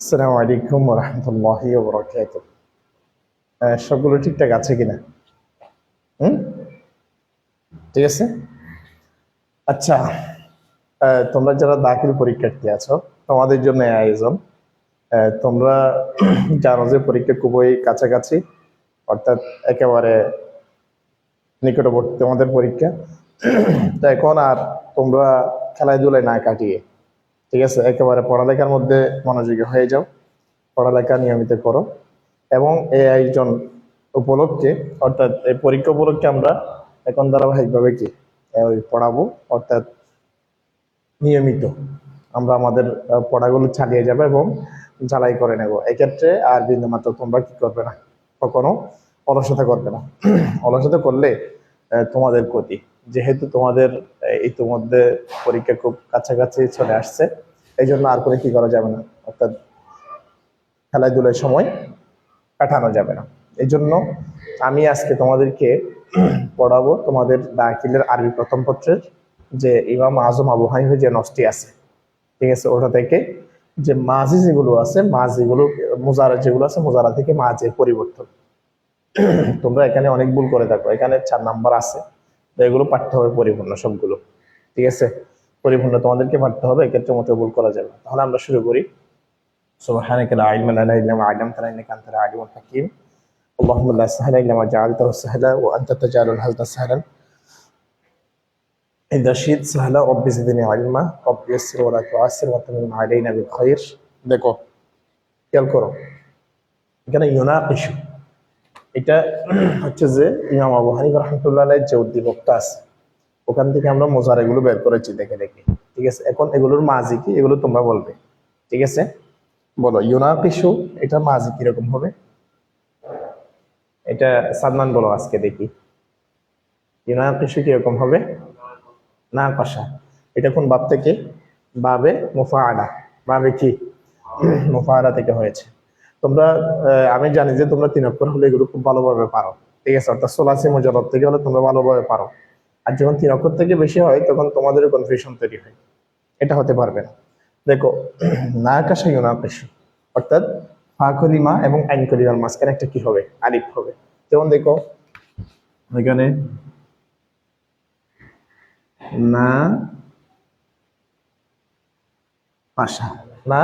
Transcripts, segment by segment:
আসসালামু আলাইকুম রহমতুল্লাহি বরকাত সবগুলো ঠিকঠাক আছে কিনা? হুম? ঠিক আছে? আচ্ছা তোমরা যারা দাখিল পরীক্ষার্থী আছো, তোমাদের জন্য আয়োজন। তোমরা জানো যে পরীক্ষা খুবই কাছাকাছি, অর্থাৎ একেবারে নিকটবর্তী তোমাদের পরীক্ষা। তো এখন আর তোমরা খেলাধুলায় না কাটিয়ে, ঠিক আছে? একেবারে পড়ালেখার মধ্যে মনোযোগী হয়ে যাও, পড়ালেখা নিয়মিত করো এবং এই আয়োজন উপলক্ষে, অর্থাৎ এই পরীক্ষা উপলক্ষে আমরা এখন ধারাবাহিকভাবে কি? ওই পড়াবো, অর্থাৎ নিয়মিত আমরা আমাদের পড়াগুলো চালিয়ে যাব এবং ঝালাই করে নেব। এক্ষেত্রে আর বিন্দুমাত্র তোমরা কি করবে না? কখনো অলসতা করবে না। অলসতা করলে তোমাদের ক্ষতি। যেহেতু তোমাদের ইতিমধ্যে পরীক্ষা খুব কাছাকাছি চলে আসছে, এই জন্য আর করে কি করা যাবে না। অর্থাৎ খেলাধুলার সময় কাটানো যাবে না। এই জন্য আমি আজকে তোমাদেরকে পড়াবো তোমাদের দাখিলের আরবি প্রথম পত্রের যে ইমাম আজম আবু হানিফের যে নষ্টি আছে। ঠিক আছে, ওটা থেকে যে মাঝি যেগুলো আছে, মাঝিগুলো, মোজারা যেগুলো আছে, মোজারা থেকে মাঝে পরিবর্তন। তোমরা এখানে অনেক ভুল করে থাকো। এখানে চার নাম্বার আছে। তো এগুলো পাঠতে হবে পরিপূর্ণ সবগুলো ঠিক আছে পরিপূর্ণ তোমাদেরকে পাঠতে হবে এক্ষেত্রে মতো ভুল করা যাবে না। তাহলে আমরা শুরু করি سبحانك لا علم لنا الا ما علمتنا انك انت العليم الحكيم اللهم لا سهل الا ما جعلته سهلا وانت تجعل الحزن سهلا اذا شئت سهلا رب زدني علما رب يسر ولا تعسر وتمم علينا بالخير দেখো খেয়াল করো এখানে ইউনাকিশু এটা হচ্ছে যে ইমাম আবু হানিফ রহমতুল্লাহ যে উদ্দীপকটা আছে, ওখান থেকে আমরা মোজার এগুলো বের করেছি দেখে দেখে। ঠিক আছে? এখন এগুলোর মাঝি কি? এগুলো তোমরা বলবে। ঠিক আছে? বলো ইউনাকিশু এটা মাঝি কীরকম হবে? এটা সাদমান বলো আজকে দেখি। ইউনাকিশু কীরকম হবে? না কষা এটা কোন বাপ থেকে? বাবে মুফাআলা বাবে কি? মুফাআলা থেকে হয়েছে। তোমরা আমি জানি যে তোমরা তিন অক্ষর হলে এগুলো খুব ভালোভাবে পারো। ঠিক আছে, অর্থাৎ সোলাসি মুজারত থেকে হলে তোমরা ভালোভাবে পারো। আর যখন তিন অক্ষর থেকে বেশি হয়, তখন তোমাদের কনফিউশন তৈরি হয়। এটা হতে পারবে না। দেখো, না কাশা ইউনাকিশু অর্থাৎ, ফা কলিমা এবং আইন মাঝখানে একটা কি হবে? আলিফ হবে। যেমন দেখো, এখানে না, পাশা। না,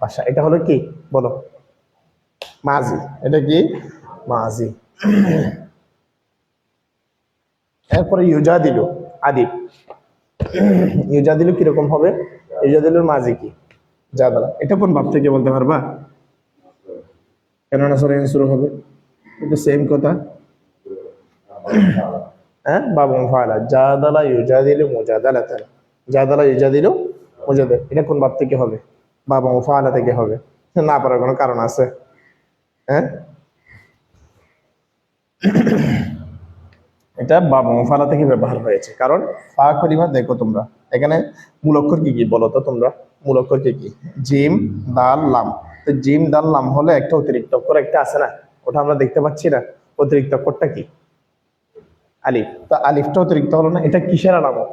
পাশা। এটা হলো কি? বলো। মাজি এটা কি? মাজি এরপরে ইউজা দিল, আদিব। ইউজা দিল কীরকম হবে? ইউজা দিলুর মাজি কি? জাদালা এটা কোন ভাব থেকে বলতে পারবা? কেননা সরে শুরু হবে। কিন্তু সেম কথা। হ্যাঁ? বাবু ফালা। জাদালা ইউজাদিলু মুজাদালাতান জাদালা ইউজাদিলু মুজাদা এটা কোন বাপ থেকে হবে? বাবা ফালা থেকে হবে। না পারার কোনো কারণ আছে? এটা বাবা ফালা থেকে ব্যবহার হয়েছে। কারণ ফা কলিমা দেখো তোমরা, এখানে মূল অক্ষর কি কি বলো তো তোমরা? মূল অক্ষর কি কি? জিম, দাল, লাম। তো জিম, দাল, লাম হলে একটা অতিরিক্ত অক্ষর, একটা আছে না? ওটা আমরা দেখতে পাচ্ছি না। অতিরিক্ত অক্ষরটা কি? আলিফ। তো আলিফটা অতিরিক্ত হলো না, এটা কিসের আলামত?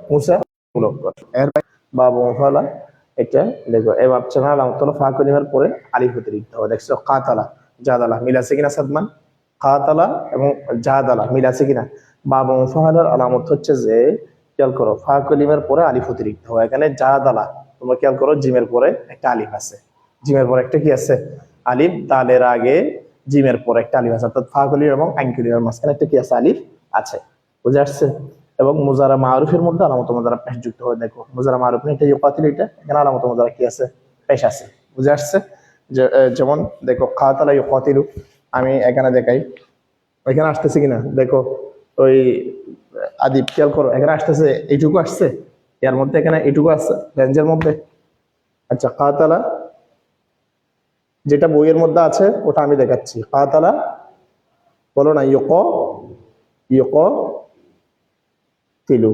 মুসা মূল অক্ষর। এর বাবা ফালা এটা দেখো এ ভাবছে না আলামত হলো ফা কলিমার পরে আলিফ অতিরিক্ত হবে। দেখছ, কাতালা, জাদালা, মিল আছে কিনা সাদমান? কাতালা এবং জাদালা, মিল আছে কিনা? বাবা মুফাহালার আলামত হচ্ছে যে, খেয়াল করো ফা কলিমের পরে আলিফ অতিরিক্ত হয় এখানে জাদালা, তোমরা খেয়াল করো, জিমের পরে একটা আলিফ আছে। জিমের পরে একটা কি আছে? আলিফ, দালের আগে জিমের পরে একটা আলিফ আছে। অর্থাৎ ফা এবং আইন মাঝখানে একটা কি আছে? আলিফ আছে। বুঝে আসছে? এবং মুজারা মারুফের মধ্যে আলামত মুজারা পেশ যুক্ত হয়। দেখো, মুজারা মারুফ এটা ইউকাতিল এটা? এখানে আলামত মুজারা কি আছে? পেশ আছে। বুঝে আসছে? যেমন, দেখো, কাতালা ইউকাতিলু, আমি এখানে দেখাই। এখানে আসতেছে কিনা? দেখো, ওই, আদিব, খেয়াল করো, এখানে আসতেছে, এইটুকু আসছে? এর মধ্যে এখানে এইটুকু আসছে রেঞ্জের মধ্যে? আচ্ছা কাতালা, যেটা বইয়ের মধ্যে আছে, ওটা আমি দেখাচ্ছি। কাতালা, বলো না ইয়ক ইয়ক তিলু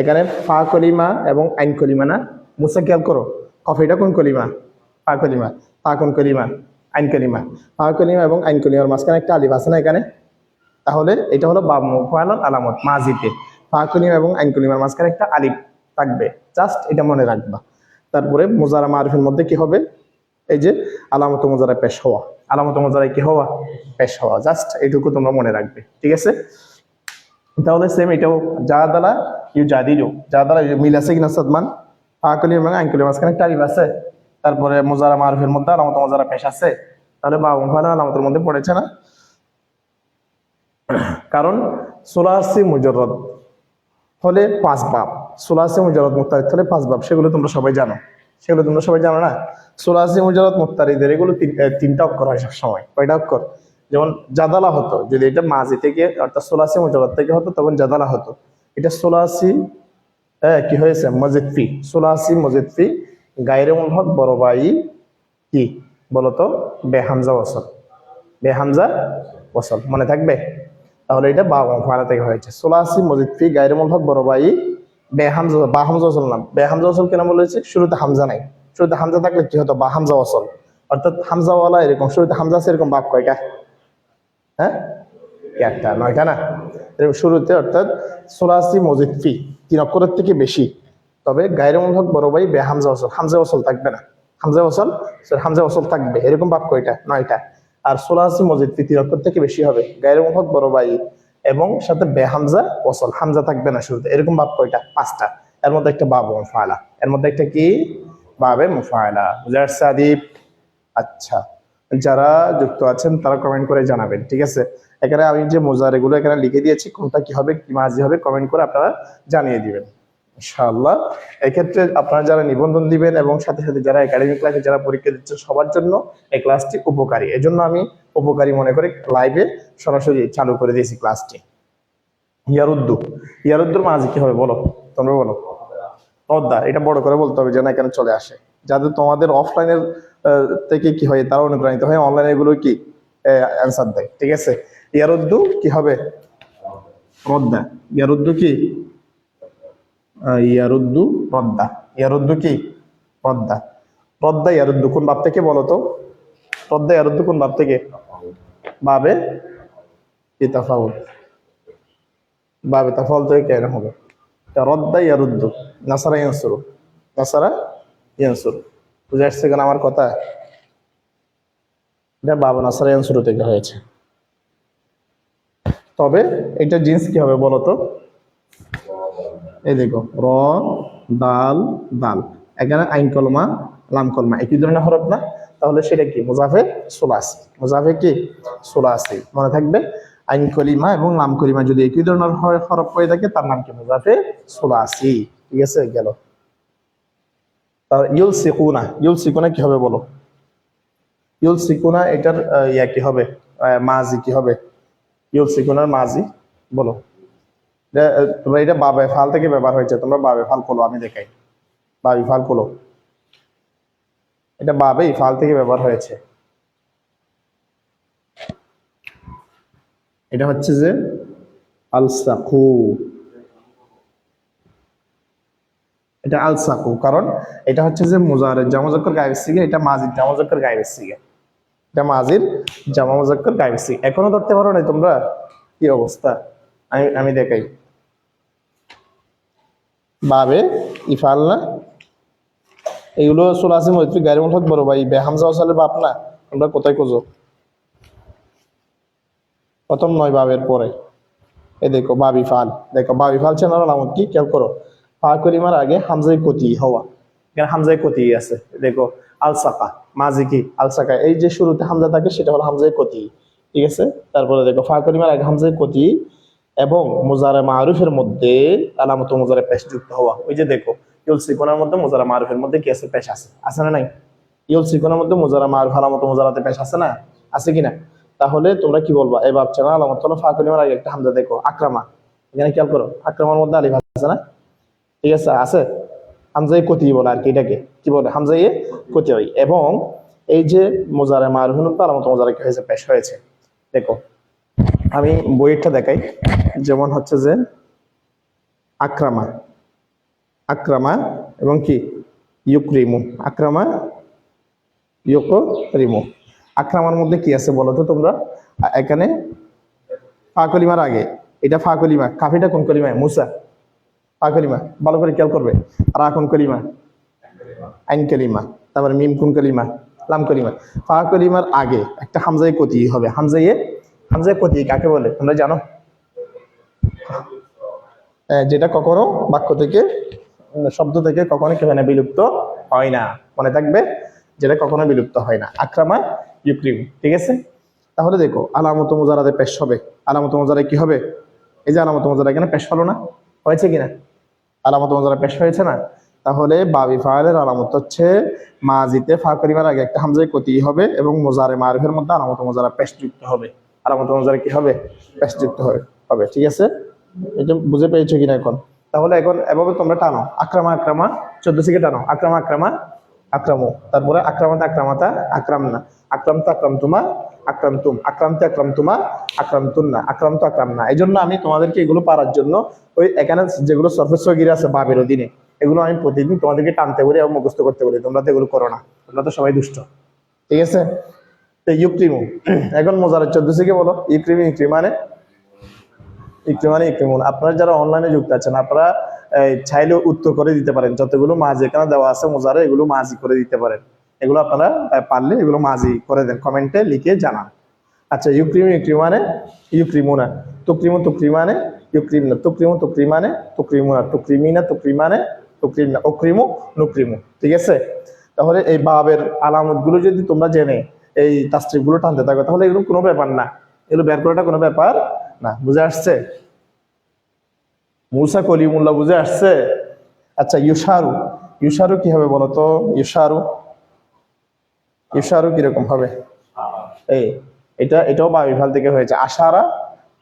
এখানে ফা কলিমা এবং আইন কলিমা না মুসা খেয়াল করো কফিটা কোন কলিমা? ফা কলিমা। ফা কোন কলিমা? আইন কলিমা। ফা কলিমা এবং আইন কলিমার মাঝখানে একটা আলিফ আছে না এখানে তাহলে এটা হলো বাম মুফালার আলামত, মাজিতে। ফা কলিমা এবং আইন কলিমার মাঝখানে একটা আলিফ থাকবে। জাস্ট এটা মনে রাখবা তারপরে মোজারা মারুফের মধ্যে কি হবে? এই যে আলামত মোজারা পেশ হওয়া। আলামত মোজারায় কি হওয়া? পেশ হওয়া। জাস্ট এইটুকু তোমরা মনে রাখবে। ঠিক আছে? তাহলে সেম এটাও যা দ্বারা ইউ যা দিল যা দ্বারা মিল আছে কিনা সাদমান আকলির মানে আঙ্কুলের মাঝখানে টারিফ আছে, তারপরে মোজারা মারুফের মধ্যে আলামত মোজারা পেশ আছে, তাহলে বা ওখানে আলামতের মধ্যে পড়েছে না। কারণ, সোলাসি মুজরদ হলে পাঁচ বাপ, সোলাসি মুজরদ মুক্তারিদ হলে পাঁচ বাপ, সেগুলো তোমরা সবাই জানো। সেগুলো তোমরা সবাই জানো না? সোলাসি মুজরদ মুক্তারিদের এগুলো তিন- তিনটা অক্ষর হয় সবসময়, কয়টা অক্ষর? যেমন জাদালা হতো, যদি এটা মাঝি থেকে অর্থাৎ সোলাসি মুজরদ থেকে হতো, তখন জাদালা হতো। এটা সোলাসি হ্যাঁ কি হয়েছে? মজিদ ফি। সোলাসি, মজিদ ফি। গায়রে মুলহক বড় ভাই কি? বলতো, বেহামজা ওসল বেহামজা ওসল মনে থাকবে? তাহলে এটা বা ফারা থেকে হয়েছে। সোলাসি, মজিদ ফি, গায়রে মুলহক বড় ভাই বেহামজা বা হামজা ওসল না বেহামজা ওসল কেন বলেছে শুরুতে হামজা নাই। শুরুতে হামজা থাকলে কি হতো? বা হামজা ওসল অর্থাৎ হামজাওয়ালা এরকম, শুরুতে হামজা আছে এরকম বাপ কয়টা? হ্যাঁ? একটা, নয়টা না? এরকম শুরুতে অর্থাৎ সোলাসি মজিদ ফি, তিন অক্ষরের থেকে বেশি। তবে গায়ের মূলক বড় ভাই বে হামজা ওসল হামজা ওসল থাকবে না। হামজা ওসল হামজা ওসল থাকবে, এরকম বাক্য এটা, নয়টা। আর সোলাসি মজিদ ফি তিন অক্ষর থেকে বেশি হবে। গায়ের মূলক বড় ভাই এবং সাথে বে হামজা ওসল হামজা থাকবে না শুরুতে, এরকম বাক্য এটা, পাঁচটা। এর মধ্যে একটা বাবু মুফায়লা। এর মধ্যে একটা কি? বাবে মুফায়লা। বুঝে আসছে আচ্ছা। যারা যুক্ত আছেন, তারা কমেন্ট করে জানাবেন, ঠিক আছে? এখানে আমি যে মোজার এগুলো এখানে লিখে দিয়েছি, কোনটা কি হবে, কি মাঝি হবে কমেন্ট করে আপনারা জানিয়ে দিবেন। ইনশাআল্লাহ। এক্ষেত্রে আপনারা যারা নিবন্ধন দিবেন এবং সাথে সাথে যারা একাডেমিক ক্লাসে যারা পরীক্ষা দিচ্ছেন, সবার জন্য এই ক্লাসটি উপকারী। এজন্য আমি উপকারী মনে করে লাইভে সরাসরি চালু করে দিয়েছি ক্লাসটি ইয়ারুদ্দু। ইয়ারুদ্দুর মাঝি কি হবে বলো? তোমরা বলো। পদ্মা। এটা বড় করে বলতে হবে যেন এখানে চলে আসে। যাদের তোমাদের অফলাইনের থেকে কি হয় তারা অনুপ্রাণিত হয়। অনলাইনে এগুলো কি অ্যান্সার দেয়। ঠিক আছে? ইয়ারুদ্দু, কি হবে? পদ্মা ইয়ারুদ্দু কি? ইয়ারুদ্দু পদ্মা ইয়ারুদ্দু কি? পদ্মা পদ্মা ইয়ারুদ্দু, কোন বাপ থেকে বলো তো? পদ্মা ইয়ারুদ্দু কোন বাপ থেকে? বাবে কি তাফাউল বাবে তাফাউল থেকে কেন হবে? রদ্দা ইয়ারুদ্দু, নাসারা ইয়ানসুরু। নাসারা ইয়ানসুরু। বুঝে আসছে কেন আমার কথা? এটা বাবা নাসারা ইয়ানসুরু থেকে হয়েছে। তবে এটা জিন্স কি হবে বলতো এই দেখো, র, দাল দাল। এখানে আইন কলমা, লাম কলমা। একই ধরনের হরফ না? তাহলে সেটা কি? মুজাফে সোলাসি। মুজাফে কি? সোলাসি। মনে থাকবে? আইন কলিমা এবং লাম কলিমা যদি একই ধরনের হরফ হয়ে থাকে, তার নাম কি? মুজাফে সোলাসি। ঠিক আছে? গেল। তাহলে ইউল সিকুনা ইউল সিকুনা কি হবে বলো? ইউল সিকুনা এটার ইয়া কি হবে? মাজি কি হবে? ইউল সিকুনার মাজি বলো তোমরা এটা বাবে ফাল থেকে ব্যবহার হয়েছে, তোমরা বাবে ফাল খোলো, আমি দেখাই। বাবি ফাল খোলো। এটা বাবেই ফাল থেকে ব্যবহার হয়েছে। এটা হচ্ছে যে আলসাকু এটা আলসাকু, কারণ এটা হচ্ছে যে মুজারের জামাজক্কর গায়েবের সিগে, এটা মাজির জামাজক্কর গায়েবের সিগে। এটা মাজির, জামা মুজাক্কর গায়েবের সিগে। এখনও ধরতে পারো না তোমরা? কি অবস্থা? আমি আমি দেখাই। বাবে, ইফাল না? এগুলো সোলাসি মৈত্রী গাড়ি মুঠক বড় ভাই। বেহামজা ওসালের বাপ না, তোমরা কোথায় খোঁজো? প্রথম নয় বাবের পরে। এ দেখো, বাবি ফাল। দেখো, বাবি ফাল চেনার আলামত কি? খেয়াল করো। ফা করিমার আগে হামজাই কতি হওয়া। এখানে হামজাই কতি আছে, দেখো, আলসাকা মাঝি কি আলসাকা, এই যে শুরুতে হামজা থাকে, সেটা হলো হামজাই কতি, ঠিক আছে? তারপরে দেখো ফা করিমার আগে হামজাই কতি এবং মুজারে মারুফের মধ্যে আলামত মুজারে পেশ যুক্ত হওয়া। ওই যে দেখো, ইউল সিকোনার মধ্যে মোজারা মারুফের মধ্যে কি আছে? পেশ আছে। আছে না নাই? ইউল সিকোনার মধ্যে মোজারা মারুফ, আলামত মুজারাতে পেশ আছে না? আছে কিনা তাহলে তোমরা কি বলবা? এই বাপ চেনা আলামত হলো ফা করিমার আগে একটা হামজা দেখো, আক্রামা। এখানে খেয়াল করো, আক্রামার মধ্যে আলিফ আছে না? ঠিক আছে আছে? হামজাই কতি বলে আর কি এটাকে। কি বলে? হামজাইয়ে কতি এবং এই যে মোজারে মধ্যে আলামত মোজারে কি হয়েছে? পেশ হয়েছে। দেখো, আমি বইয়েরটা দেখাই। যেমন হচ্ছে যে আক্রামা আক্রামা এবং কি? ইউক্রিমু। আক্রামা ইউকো রিমু আক্রামার মধ্যে কি আছে বলো তো তোমরা? এখানে ফা কলিমার আগে। এটা ফা কলিমা কাফিটা কোন কলিমায়? মুসা। ফা কলিমা, ভালো করে খেয়াল করবে। রা কোন কলিমা, আইন কলিমা, তারপরে মিম কোন কলিমা, লাম কলিমা। ফা কলিমার আগে একটা হামজাই কতি হবে। হামজাইয়ে, হামজাই কতি কাকে বলে? তোমরা জানো? যেটা কখনো বাক্য থেকে, শব্দ থেকে কখনো কি হয় না, বিলুপ্ত হয় না। মনে থাকবে, যেটা কখনো বিলুপ্ত হয় না। আক্রামা ইউক্রিম, ঠিক আছে? তাহলে দেখো, আলামত মোজারাতে পেশ হবে। আলামত মোজারায় কি হবে? এই যে আলামত মোজারা এখানে পেশ হলো না? হয়েছে কিনা? আলামত মোজারা পেশ হয়েছে না? তাহলে বাবি ফাইলের আলামত হচ্ছে মাজিতে ফা করিবার আগে একটা হামজায় কতি হবে এবং মোজারে মারফের মধ্যে আলামত মোজারা পেশ যুক্ত হবে। আলামত মোজারা কি হবে? পেশ যুক্ত হবে হবে ঠিক আছে? এটা বুঝে পেয়েছ কিনা এখন? তাহলে এখন এভাবে তোমরা টানো, আক্রামা আক্রামা, চোদ্দ থেকে টানো, আক্রামা আক্রামা, আক্রামো। তারপরে আক্রামাতা আক্রামাতা আক্রাম না, আক্রামতা আক্রাম তুমা আক্রাম আক্রান্ত আক্রান্তে আক্রাম তুমা আক্রাম তুন না আক্রান্ত আক্রাম না এই জন্য আমি তোমাদেরকে এগুলো পারার জন্য ওই এখানে যেগুলো সরফেস গিরে আছে বাবের অধীনে, এগুলো আমি প্রতিদিন তোমাদেরকে টানতে বলি এবং মুখস্থ করতে বলি। তোমরা তো এগুলো করো না, তোমরা তো সবাই দুষ্ট। ঠিক আছে? ইউক্রিমু, এখন মোজারের চোদ্দ থেকে বলো, ইউক্রিম ইউক্রিম মানে? ইকরিমানে ইকরিমুন আপনারা যারা অনলাইনে যুক্ত আছেন, আপনারা চাইলে উত্তর করে দিতে পারেন। যতগুলো মাঝি এখানে দেওয়া আছে, মোজারে এগুলো মাঝি করে দিতে পারেন। এগুলো আপনারা পারলে এগুলো মাঝি করে দেন, কমেন্টে লিখে জানান। আচ্ছা ইউক্রিম ইউক্রিমানে ইউক্রিমুনা তুক্রিমু তুক্রিমানে ইউক্রিমনা তুক্রিমু তুক্রিমানে তুক্রিমুনা তুক্রিমিনা তুক্রিমানে তুক্রিমনা অক্রিমু, নুক্রিমু। ঠিক আছে? তাহলে এই বাবের আলামতগুলো যদি তোমরা জেনে এই তাস্ত্রিকগুলো টানতে থাকো, তাহলে এগুলো কোনো ব্যাপার না। এগুলো বের করাটা কোনো ব্যাপার না। বুঝে আসছে? মুসা কলিমুল্লাহ বুঝে আসছে? আচ্ছা ইউসারু ইউসারু কি হবে বলো তো ইউসারু ইউসারু কীরকম হবে? এই, এটা, এটাও বা বিভাল থেকে হয়েছে। আশারা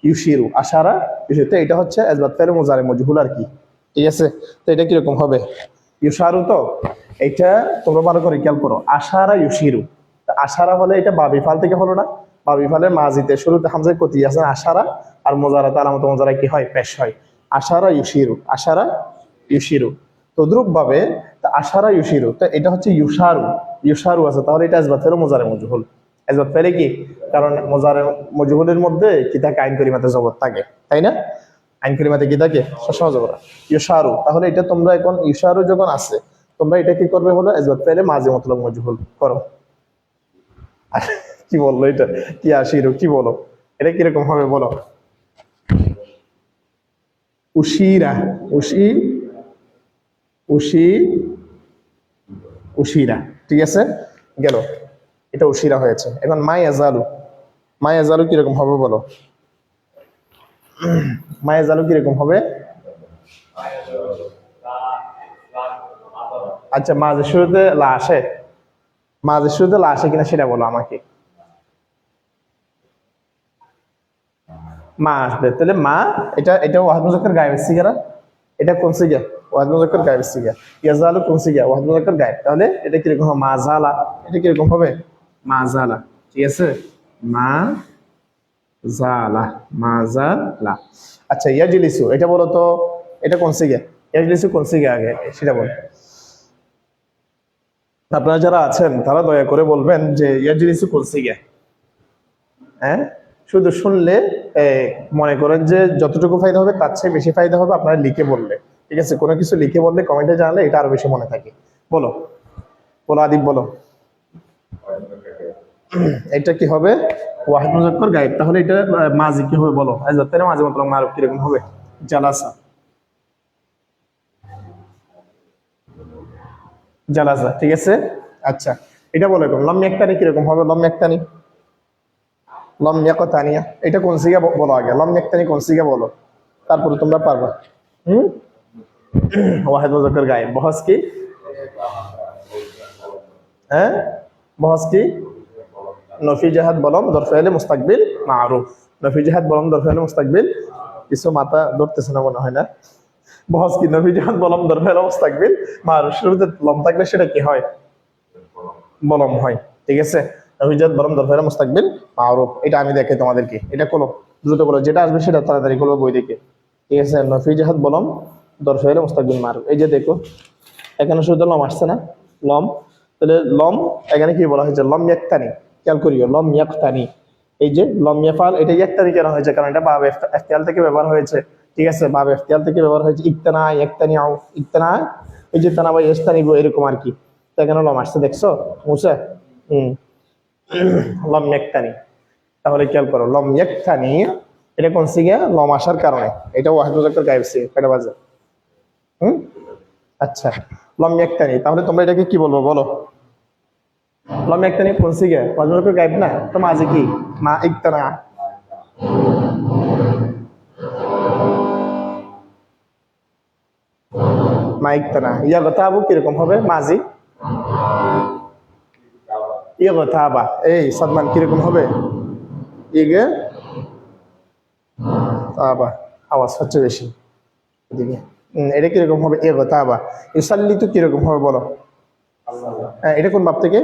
ইউশিরু আশারা ইউশিরু। তো এটা হচ্ছে এজবাত মুজারে মজহুল আর কি। ঠিক আছে? তো এটা কীরকম হবে? ইউসারু তো? এটা তোমরা ভালো করে খেয়াল করো। আশারা ইউশিরু। আশারা হলে এটা বাবি ফাল থেকে হলো না। বাবি ফালের মাজিতে শুরুতে হামজায় কতি আছে আশারা আর মোজারাতে আলামত মোজারা কি হয়? পেশ হয়। আশারা ইউশিরু আশারা ইউশিরু। তদ্রুপ ভাবে আশারা ইউশিরু, তো এটা হচ্ছে ইউসারু ইউসারু আছে, তাহলে এটা এজবাত ফেরে মোজারে মজহুল। এজবাত ফেলে কি? কারণ মোজারে মজুহুলের মধ্যে কি থাকে? আইন করিমাতে জগৎ থাকে, তাই না? আইন করিমাতে কি থাকে? জবর ইউসারু তাহলে এটা তোমরা এখন ইউসারু যখন আছে, তোমরা এটা কি করবে হলো এজবাত ফেলে মাঝে মতলব মজুহুল করো। কি বলল এটা? কি আসিরু কি বলো? এটা কীরকম হবে বলো? উশিরা, উশি উশি, উশিরা, ঠিক আছে? গেল। এটা উশিরা হয়েছে। এখন মাই আজালু কীরকম হবে বলো? মাই আজালু কীরকম হবে? আচ্ছা মাঝে শুরুতে লা আসে? মাঝে শুরুতে লা আসে কিনা সেটা বলো আমাকে। মা আসবে। তাহলে মা, এটা এটা ওয়াহাদ মুজাক্কার গায়েব সিগারা এটা কোন সিগা ওয়াহাদ মুজাক্কার গায়েব সিগা ইয়াজালু সিগা গায়েব। তাহলে এটা হবে? মা জালা এটা হবে? মা জালা ঠিক আছে? মা জালা মা জালা আচ্ছা ইয়াজলিসু, এটা বলো তো, এটা কোন সিগা? ইয়াজলিসু কোন সিগা আগে? সেটা বলো। আপনারা যারা আছেন, তারা দয়া করে বলবেন যে ইয়াজলিসু কোন সিগা? হ্যাঁ? শুধু শুনলে মনে করেন যে যতটুকু ফায়দা হবে, তার চেয়ে বেশি ফায়দা হবে আপনারা লিখে বললে। ঠিক আছে? কোনো কিছু লিখে বললে কমেন্টে জানালে এটা আরও বেশি মনে থাকে। বলো। বলো আদিব বলো। এটা কি হবে? ওয়াহিদ মুজাক্কর গায়েব। তাহলে এটা মাঝি কি হবে বলো? তাহলে মাঝে মতলব মারুফ কীরকম হবে? জালাসা। জালাসা ঠিক আছে? আচ্ছা এটা বলো এরকম। লম একতানি কীরকম হবে? একতানি? এটা কোন সিগা বলো আগে। লম ইয়াকতানি কোন সিগা বলো? তারপরে তোমরা পারবা। হুম? ওয়াহিদ মুজাক্কর গায়েব বহস কি হ্যাঁ বহস কি নফি জাহাদ বলম দরফাইলে মুস্তাকবিল মারুফ নফি জাহাদ বলম দরফাইলে মুস্তাকবিল কিছু মাথা ধরতেছে না মনে হয় না বহস কি নফি জাহাদ বলম দরফাইলে মুস্তাকবিল মারুফ শুরুতে লম থাকলে সেটা কি হয় বলম হয় ঠিক আছে নফি জাহাদ বলম দরফাইলে মুস্তাকবিল মারুফ এটা আমি দেখে তোমাদেরকে এটা করো দ্রুত করো যেটা আসবে সেটা তাড়াতাড়ি করব বই দেখে ঠিক আছে নফি জাহাদ বলম দরফাইলে মুস্তাকবিল মারুফ এই যে দেখো, এখানে শুধু লম আসছে না, লম। তাহলে লম, এখানে কি বলা হয়েছে? লম ইয়াক্তানি, খেয়াল করিও, লম ইয়াক্তানি। এই যে লম ইয়াফাল এটা ইয়াক্তানি কেন হয়েছে? কারণ এটা বাব এফতিয়াল থেকে ব্যবহার হয়েছে। ঠিক আছে, বাবে এখতিয়ার থেকে ব্যবহার হয়েছে। ইকতানা একতানি আও, ইকতানা, এই যে তানা বা ইস্তানি এরকম আর কি। তো এখানে লম আসছে, দেখছ? মুসে হুম। লম একতানি তাহলে খেয়াল করো, লম একতানি এটা কোন সিগে? লম আসার কারণে। এটা ওয়াহিদ মুজাক্কার গায়েব সিগে, কয়টা বাজে? হুম? আচ্ছা লম একতানি তাহলে তোমরা এটাকে কি বলব, বলো? লম একতানি সিগে ওয়াহিদ মুজাক্কার গায়েব না? তো মাঝে কি? মা ইকতানা মাইক তানা ইয়া গতাবু কীরকম হবে? মাজি ইয়া গতাবা এই, সাদমান কীরকম হবে? ইগে তাবা আওয়াজ হচ্ছে বেশি। এদিকে। এটা কীরকম হবে? গতাবা ইসাল্লি তো কীরকম হবে বলো? হ্যাঁ এটা কোন বাপ থেকে?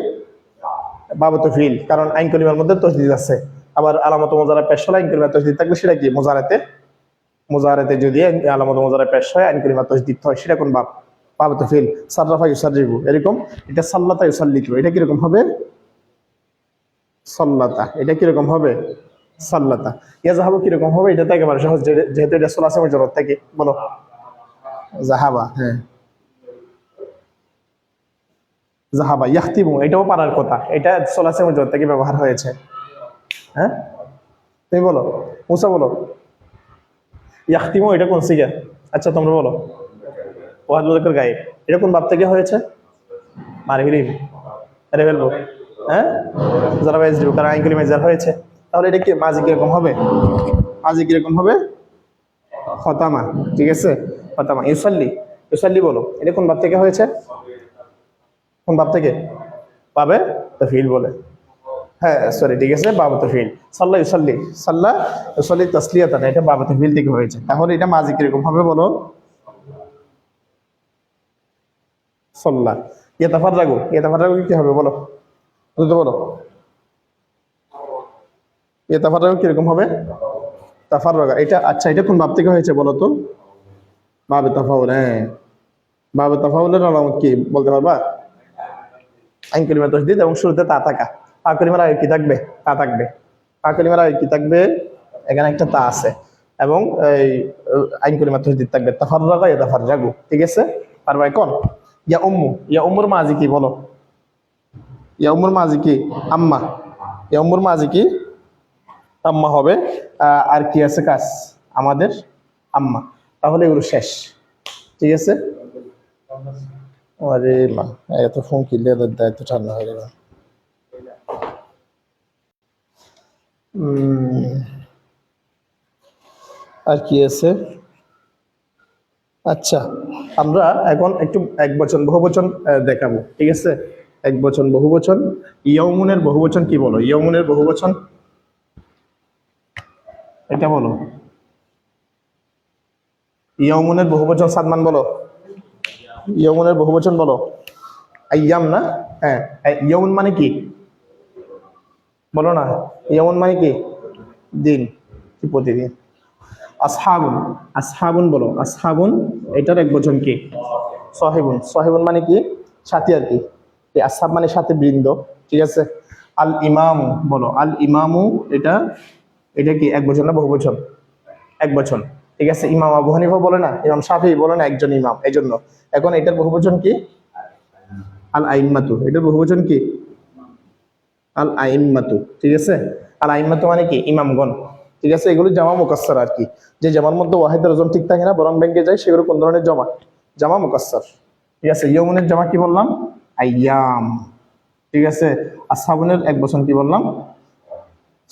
বাবত ফিল, কারণ আইন কলিমার মধ্যে তসদিদ আছে। আবার আলামত মোজারা পেশ হলে আইন কলিমার তসদিদ থাকলে সেটা কি? মোজারাতে মোজারাতে যদি আলামত মোজারা পেশ হয়, আইন কলিমার তসদিদ হয়, সেটা কোন বাপ? বাবত ফিল। সাররাফা ইউসারিবু এরকম? এটা সাল্লাতা ইউসাল্লিতু এটা কীরকম হবে? সাল্লাতা। এটা কীরকম হবে? সাল্লাতা। ইয়াজাহাবু কীরকম হবে? এটা তো একেবারে সহজ, যেহেতু এটা সোলাসে মজরত থেকে। বলো। জাহাবা। হ্যাঁ। জাহাবা ইয়াখতিমু এটাও পারার কথা। এটা সোলাসে মজরত থেকে ব্যবহার হয়েছে। হ্যাঁ? তুমি বলো মুসা বলো। ইয়াখতিমু এটা কোন সিগা? আচ্ছা তোমরা বলো। ওয়াহাদ মুজাক্কার গায়ে এটা কোন বাপ থেকে হয়েছে? মারহিরিম আরে ফেলব। হ্যাঁ? যারা বাইজ দিব কারণ আইনগুলি মেজার হয়েছে। তাহলে এটা কি মাঝে কীরকম হবে? মাঝে কীরকম হবে? খতামা ঠিক আছে? খতামা ইউসাল্লি ইউসাল্লি বলো। এটা কোন বাপ থেকে হয়েছে? কোন বাপ থেকে? পাবে তো ফিল বলে। হ্যাঁ সরি ঠিক আছে বাবত ফিল সাল্লাহ ইউসাল্লি সাল্লাহ ইউসাল্লি তসলিয়াতান, এটা বাবত ফিল থেকে হয়েছে। তাহলে এটা মাঝে কীরকম হবে বলো? সল্লাহ ইয়ে তাফার রাগু ইয়ে তাফার রাগু কি হবে বলো? দ্রুত বলো। ইয়ে তাফার রাগু কীরকম হবে? তাফার রাগা এটা আচ্ছা এটা কোন বাপ থেকে হয়েছে বলো তো? বাবে তাফাউল হ্যাঁ। বাবে তাফাউলের আলামত কি বলতে পারবা? আইন কলিমা তসদিদ এবং শুরুতে তা থাকা। পা কলিমার আগে কি থাকবে? তা থাকবে। পা কলিমার আগে কি থাকবে? এখানে একটা তা আছে। এবং এই আহ, আইন কলিমা তসদিদ থাকবে। তাফার রাগা ইয়া তাফার রাগু ঠিক আছে? পারবা এখন? ইয়া উম্মু ইয়া উম্মুর মাঝি কি বলো? ইয়া উম্মুর মাঝি কি? আম্মা। ইয়া উম্মুর মাঝি কি? আম্মা হবে। আর কি আছে কাজ? আমাদের আম্মা। তাহলে এগুলো শেষ। ঠিক আছে? আরে মা, এত ফোন কিনলে দায়িত্ব ঠান্ডা হয়ে গেল আর কি আছে? আচ্ছা আমরা এখন একটু এক বচন, বহু বচন দেখাবো। ঠিক আছে? এক বচন, বহু বচন। ইয়মুনের বহু বচন কি বলো? ইয়মুনের বহু বচন? এটা বলো। ইয়মুনের বহু বচন সাদমান বলো। ইয়মুনের বহু বচন বলো। আইয়াম না? হ্যাঁ ইয়মুন মানে কি? বলো না ইয়মুন মানে কি? দিন প্রতিদিন? আসহাবুন আসহাবুন বলো। আসহাবুন, এটার এক বচন কি? সহেবুন। সহেবুন মানে কি? সাথী আর কি। এই আসহাব মানে সাথে বৃন্দ, ঠিক আছে? আল ইমামু বলো। আল ইমামু এটা এটা কি? এক বচন না বহু বচন? এক বচন। ঠিক আছে, ইমাম আবু হানিফা বলে না, ইমাম শাফি বলে না, একজন ইমাম এই জন্য এখন এটার বহু বচন কি? আল আইম্মাতু এটার বহু বচন কি? আল আইম্মাতু ঠিক আছে? আল আইম্মাতু মানে কি? ইমামগণ, ঠিক আছে? এগুলো জামা মুকাসসার আর কি। যে জামার মধ্যে ওয়াহিদের ওজন ঠিক থাকে না, বরং ব্যাংকে যায়, সেগুলো কোন ধরনের জমা? জামা মুকাসসার। ঠিক আছে, ইয়মুনের জামা কি বললাম? আইয়াম, ঠিক আছে? আসাবুনের এক বচন কি বললাম?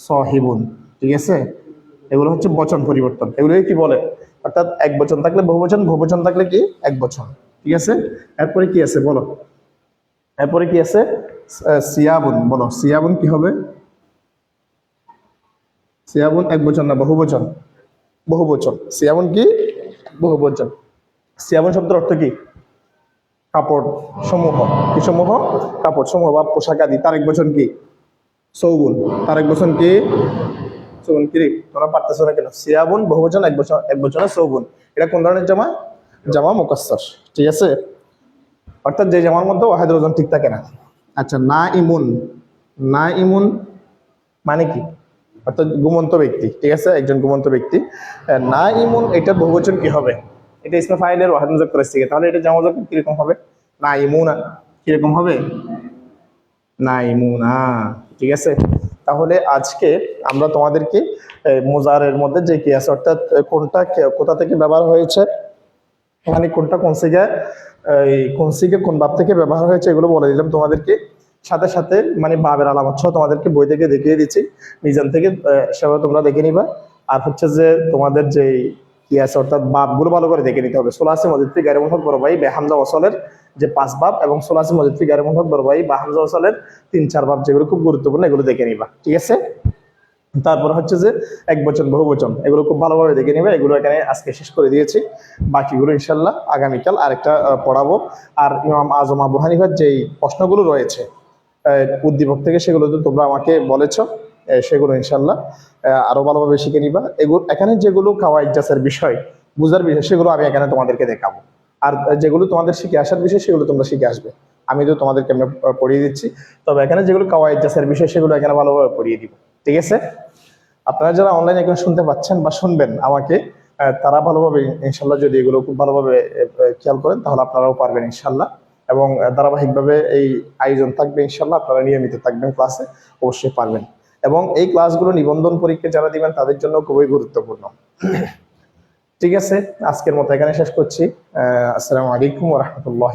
সহিবুন, ঠিক আছে? এগুলো হচ্ছে বচন পরিবর্তন। এগুলোকে কি বলে? অর্থাৎ এক বচন থাকলে বহু বচন বহু বচন থাকলে কি? এক বচন। ঠিক আছে? এরপরে কি আছে বলো? এরপরে কি আছে? সিয়াবুন। বলো, সিয়াবুন কি হবে? সিয়াবুন এক বচন না, বহু বচন। বহু বচন। সিয়াবুন কি? বহু বচন। সিয়াবুন শব্দের অর্থ কি? কাপড়, সমূহ। কি সমূহ? কাপড়, সমূহ বা পোশাক আদি। তার এক বচন কি? সৌগুন তার এক বচন কি? সৌগুন কি রে? তোমরা পারতেছো না কেন? সিয়াবুন বহু বচন এক বচন এক বচনে সৌগুন এটা কোন ধরনের জামা? জামা মুকাসসার ঠিক আছে? অর্থাৎ যে জামার মধ্যে ওয়াহিদের ওজন ঠিক থাকে না। আচ্ছা না ইমুন। না ইমুন মানে কি? অর্থাৎ ঘুমন্ত ব্যক্তি। ঠিক আছে? একজন ঘুমন্ত ব্যক্তি। না ইমুন এটার বহুবচন কি হবে? এটা ইসমে ফাইলের ওয়াহাদ মুজাক করে থেকে তাহলে এটা জামা যখন কীরকম হবে? না ইমুনা, কীরকম হবে? না ইমুনা ঠিক আছে? তাহলে আজকে আমরা তোমাদেরকে মোজারের মধ্যে যে কি আছে অর্থাৎ কোনটা কোথা থেকে ব্যবহার হয়েছে মানে কোনটা কোন সিগে, এই, কোন সিগে, কোন বাপ থেকে ব্যবহার হয়েছে, এগুলো বলে দিলাম তোমাদেরকে। সাথে সাথে মানে বাবের আলামত সহ তোমাদেরকে বই থেকে দেখিয়ে দিচ্ছি। মিজান থেকে সেভাবে তোমরা দেখে নিবা। আর হচ্ছে যে, তোমাদের যে কি আছে অর্থাৎ বাপগুলো ভালো করে দেখে নিতে হবে। সোলাসি মজিদফি গারে মুহক বড় ভাই বেহামজা ওসলের যে পাঁচ বাপ এবং সোলাসি মজিদফি গারে মুহক বড় ভাই বা হামজা ওসলের তিন চার বাপ যেগুলো খুব গুরুত্বপূর্ণ এগুলো দেখে নিবা ঠিক আছে? তারপর হচ্ছে যে এক বচন বহু বচন এগুলো খুব ভালোভাবে দেখে নিবে এগুলো এখানে আজকে শেষ করে দিয়েছি। বাকিগুলো ইনশাল্লাহ আগামীকাল আরেকটা পড়াবো। আর ইমাম আজম আবু হানিফার যেই প্রশ্নগুলো রয়েছে উদ্দীপক থেকে সেগুলো তো তোমরা আমাকে বলেছ সেগুলো ইনশাল্লাহ আহ, আরও ভালোভাবে শিখে নিবা। এগুলো এখানে যেগুলো কাওয়াইদ জাসের বিষয় বুঝার বিষয় সেগুলো আমি এখানে তোমাদেরকে দেখাবো। আর যেগুলো তোমাদের শিখে আসার বিষয়, সেগুলো তোমরা শিখে আসবে। আমি তো তোমাদেরকে আমি পড়িয়ে দিচ্ছি। তবে এখানে যেগুলো কাওয়াইদ জাসের বিষয়, সেগুলো এখানে ভালোভাবে পড়িয়ে দিব। ঠিক আছে? আপনারা যারা অনলাইনে এগুলো শুনতে পাচ্ছেন বা শুনবেন আমাকে তারা ভালোভাবে ইনশাল্লাহ যদি এগুলো খুব ভালোভাবে খেয়াল করেন, তাহলে আপনারাও পারবেন ইনশাল্লাহ এবং ধারাবাহিকভাবে এই আয়োজন থাকবে ইনশাল্লাহ আপনারা নিয়মিত থাকবেন ক্লাসে, অবশ্যই পারবেন। এবং এই ক্লাসগুলো নিবন্ধন পরীক্ষা যারা দিবেন, তাদের জন্য খুবই গুরুত্বপূর্ণ। ঠিক আছে আজকের মতো এখানে শেষ করছি। আহ, আসসালামু আলাইকুম রহমতুল্লাহ